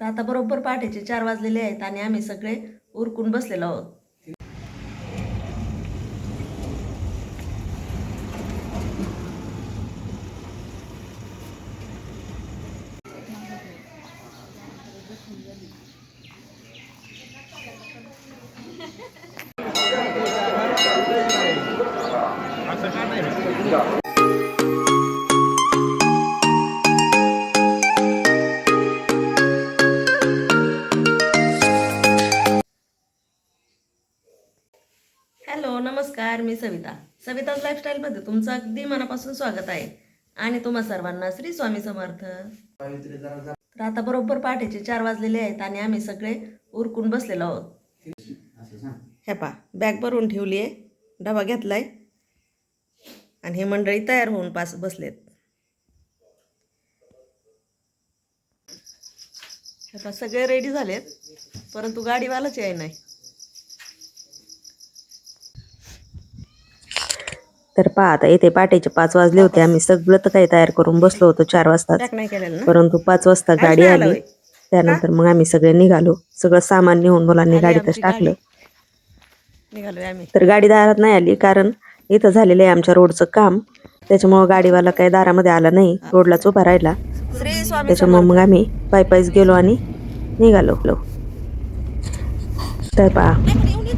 तर आता बरोबर पहाटेचे चार वाजलेले आहेत आणि आम्ही सगळे उरकून बसलेलो आहोत. हॅलो नमस्कार मी सविता. सविताज लाईफस्टाईलमध्ये तुमचं अगदी मनापासून स्वागत आहे. आणि तुम्हा सर्वांना श्री स्वामी समर्थ. तर आता बरोबर पहाटेचे चार वाजलेले आहेत आणि आम्ही सगळे उरकून बसलेलो आहोत. हे पा बॅग भरून ठेवली आहे डबा घेतलाय. आणि हे मंडळी तयार होऊन पास बसलेत. हे पहा सगळे रेडी झालेत परंतु गाडीवालाच आहे नाही. तर पहा आता येथे पहाटेचे पाच वाजले होते. आम्ही सगळं तर काही तयार करून बसलो होतो चार वाजता. परंतु पाच वाजता गाडी आलं. त्यानंतर मग आम्ही सगळे निघालो. सगळं सामान नेऊन मुलांनी गाडीतच टाकलं. तर गाडी दारात नाही आली कारण इथं झालेलं आहे आमच्या रोडचं काम. त्याच्यामुळं गाडीवाला काही दारामध्ये आला नाही. रोडलाच उभा राहिला. त्याच्यामुळे मग आम्ही पाय पायच गेलो आणि निघालो. तर पहा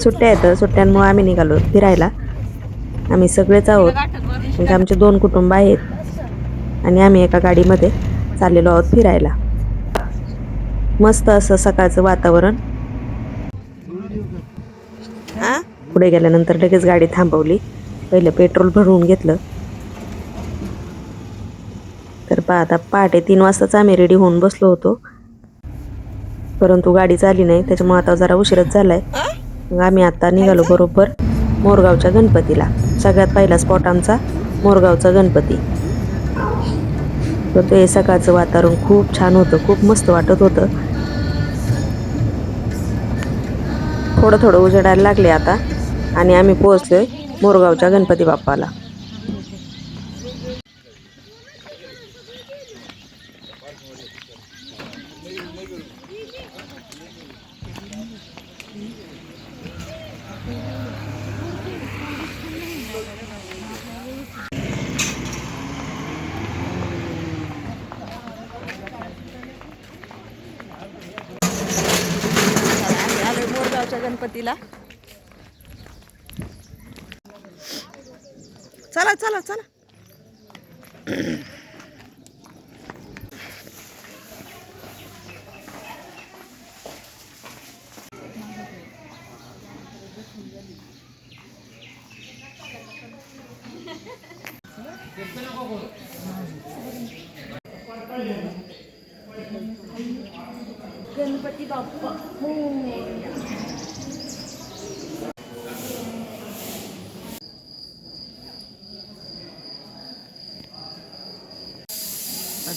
सुट्ट्या आहेत. सुट्ट्यांमुळे आम्ही निघालो. फिरायला. आम्ही सगळेच आहोत. म्हणजे आमचे दोन कुटुंब आहेत. आणि आम्ही एका गाडीमध्ये चाललेलो आहोत फिरायला. मस्त असं सकाळचं वातावरण. हां? पुढे गेल्यानंतर लगेच गाडी थांबवली. पहिलं पेट्रोल भरवून घेतलं. तर पहा आता पहाटे तीन वाजताच आम्ही रेडी होऊन बसलो होतो. परंतु गाडी चाली नाही त्याच्यामुळे आता जरा उशीरच झालाय. मग आम्ही आता निघालो बरोबर मोरगावच्या गणपतीला. सगळ्यात पहिला स्पॉट आमचा मोरगावचा गणपती. तर ते सकाळचं वातावरण खूप छान होतं खूप मस्त वाटत होतं. थोडं थोडं उजेडायला लागले आता आणि आम्ही पोहोचलोय मोरगावच्या गणपती बाप्पाला आम्ही आलोय मोरगावच्या गणपतीला चला चला चला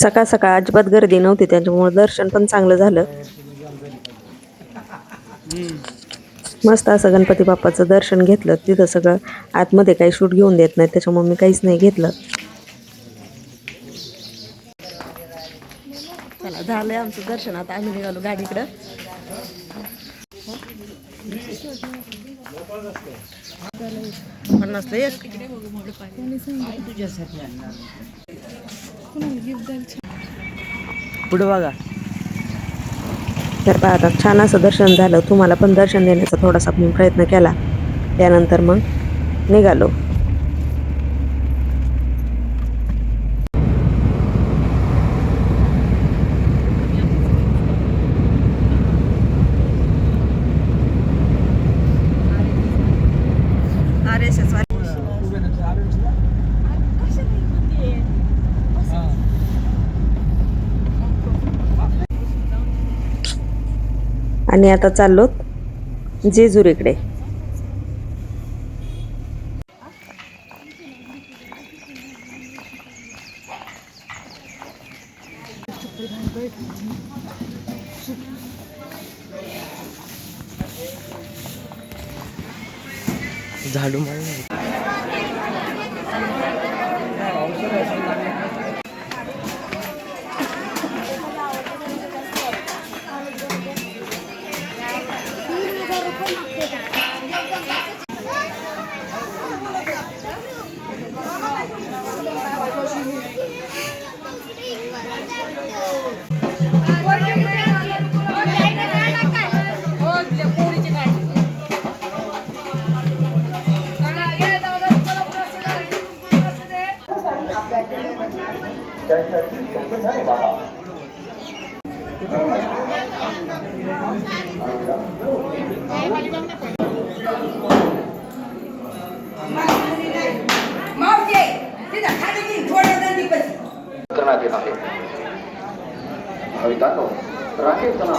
सकाळ सकाळ अजिबात गर्दी नव्हती त्याच्यामुळे दर्शन पण चांगलं झालं. मस्त असं गणपती बाप्पाचं दर्शन घेतलं. तिथं सगळं आतमध्ये काही शूट घेऊन देत नाही त्याच्यामुळे मी काहीच नाही घेतलं. चला झालंय आमचं दर्शन. आता आम्ही निघालो गाडीकडं. पन्नासला एक. पुढे बघा. तर पाहता आता छान असं दर्शन झालं. तुम्हाला पण दर्शन देण्याचा थोडासा मी प्रयत्न केला. त्यानंतर मग निघालो. आणि आता चाललो जेजुरीकडे. झाडू मारून करण्यात येत आहे भाविकांनो राखेल चला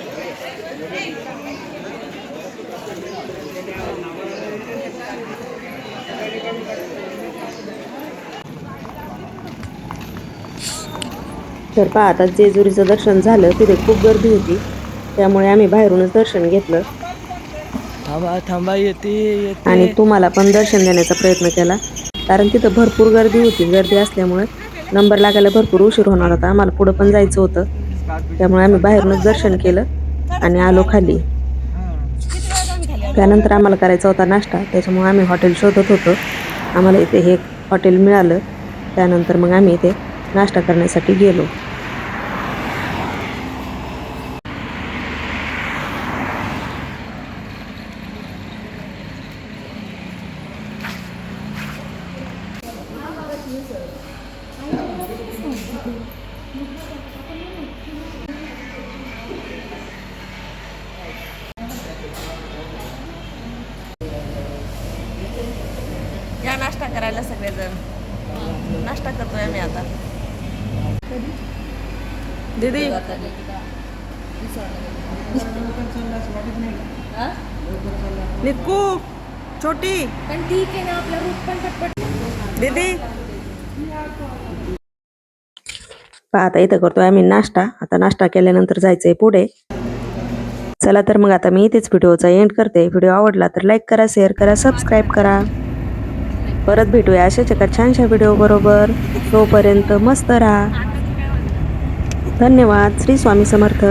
तर पहा आता जेजुरीचं दर्शन झालं तिथे खूप गर्दी होती. त्यामुळे आम्ही बाहेरूनच दर्शन घेतलं. थांबा थांबा येते येते. आणि तुम्हाला पण दर्शन देण्याचा प्रयत्न केला. कारण तिथं भरपूर गर्दी होती. गर्दी असल्यामुळे नंबर लागायला भरपूर उशीर होणार होता. आम्हाला पुढं पण जायचं होतं. त्यामुळे आम्ही बाहेरूनच दर्शन केलं. आणि आलो खाली. त्यानंतर आम्हाला करायचा होता नाश्ता. त्याच्यामुळे आम्ही हॉटेल शोधत होतो. आम्हाला इथे हे हॉटेल मिळालं. त्यानंतर मग आम्ही इथे नाश्ता करण्यासाठी गेलो. करायला सगळेजण. नाश्ता करतोय आम्ही आता. दीदी. निक्कू छोटी. पण ठीक आहे ना आपला रूट पण पटपट दीदी. आता इथं करतोय आम्ही नाश्ता. आता नाश्ता केल्यानंतर जायचंय पुढे. चला तर मग आता मी इथेच व्हिडिओचा एंड करते. व्हिडिओ आवडला तर लाईक करा शेअर करा सबस्क्राईब करा. परत भेटूया अशाच एका छानशा व्हिडिओबरोबर तोपर्यंत मस्त राहा. धन्यवाद. श्री स्वामी समर्थ.